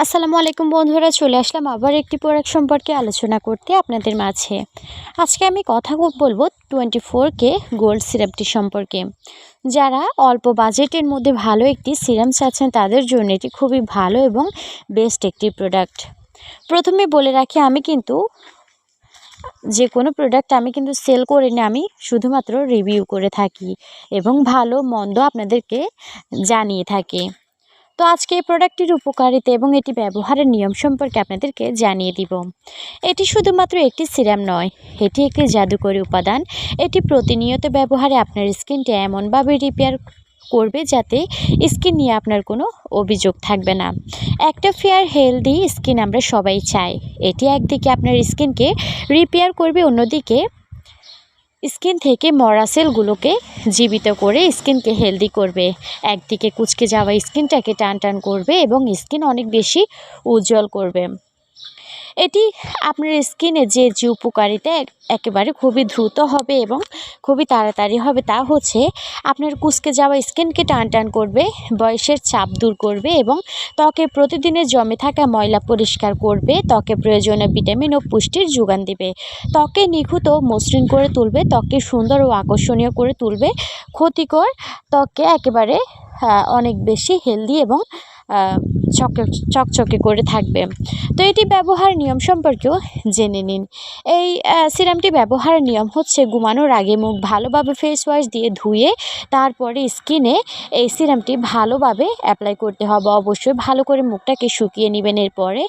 আসসালামু আলাইকুম বন্ধুরা, চলে আসলাম আবার একটি প্রোডাক্ট সম্পর্কে আলোচনা করতে আপনাদের মাঝে। আজকে আমি কথা বলব টোয়েন্টি ফোর কে গোল্ড সিরাপটি সম্পর্কে। যারা অল্প বাজেটের মধ্যে ভালো একটি সিরাম চাচ্ছেন, তাদের জন্য এটি খুবই ভালো এবং বেস্ট একটি প্রোডাক্ট প্রথমে বলে রাখি, আমি কিন্তু যে কোনো প্রোডাক্ট আমি কিন্তু সেল করি না, আমি শুধুমাত্র রিভিউ করে থাকি এবং ভালো, মন্দ আপনাদেরকে জানিয়ে থাকি। তো আজকে এই প্রোডাক্টটির উপকারিতা এবং এটি ব্যবহারের নিয়ম সম্পর্কে আপনাদেরকে জানিয়ে দিব। এটি শুধুমাত্র একটি সিরাম নয়, এটি একটি জাদুকরী উপাদান। এটি প্রতিনিয়ত ব্যবহারে আপনার স্কিনটি এমনভাবে রিপেয়ার করবে যাতে স্কিন নিয়ে আপনার কোনো অভিযোগ থাকবে না। একটা ফেয়ার হেলদি স্কিন আমরা সবাই চাই। এটি একদিকে আপনার স্কিনকে রিপেয়ার করবে, অন্যদিকে স্কিন থেকে মরা সেলগুলোকে জীবিত করে স্কিনকে হেলদি করবে। একদিকে কুচকে যাওয়া স্কিনটাকে টান টান করবে এবং স্কিন অনেক বেশি উজ্জ্বল করবে। এটি আপনার স্কিনে যে যে উপকারিতা এক- একেবারে খুবই দ্রুত হবে এবং খুবই তাড়াতাড়ি হবে তা হচ্ছে আপনার কুচকে যাওয়া স্কিনকে টান টান করবে, বয়সের চাপ দূর করবে এবং ত্বকে প্রতিদিনের জমে থাকা ময়লা পরিষ্কার করবে, ত্বকে প্রয়োজনীয় ভিটামিন ও পুষ্টির যোগান দেবে। ত্বকে নিখুঁত মসৃণ করে তুলবে ত্বকে সুন্দর ও আকর্ষণীয় করে তুলবে। ক্ষতিকর ত্বককে একেবারে অনেক বেশি হেলদি এবং চকচকে করে থাকবে। তো এটি ব্যবহার নিয়ম সম্পর্কেও জেনে নিন। এই সিরামটি ব্যবহার নিয়ম হচ্ছে ঘুমানোর আগে মুখ ভালোভাবে ফেস ওয়াশ দিয়ে ধুয়ে তারপরে স্কিনে এই সিরামটি ভালোভাবে অ্যাপ্লাই করতে হবে। অবশ্যই ভালো করে মুখটাকে শুকিয়ে নেবেন এরপরে।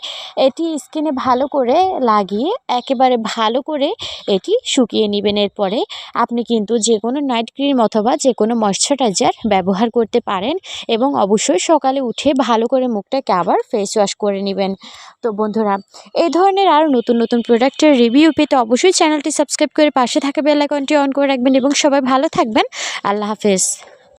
এটি স্কিনে ভালো করে লাগিয়ে একেবারে ভালো করে এটি শুকিয়ে নেবেন এরপরে। আপনি কিন্তু যে কোনো নাইট ক্রিম অথবা যে কোনো ময়শ্চারাইজার ব্যবহার করতে পারেন এবং অবশ্যই সকালে উঠে ভালো করে মুখটাকে আবার ফেস ওয়াশ করে নেবেন। তো বন্ধুরা, এই ধরনের আরও নতুন নতুন প্রোডাক্টের রিভিউ পেতে অবশ্যই চ্যানেলটি সাবস্ক্রাইব করে পাশে থাকা বেলাইকনটি অন করে রাখবেন এবং সবাই ভালো থাকবেন। আল্লাহ হাফেজ।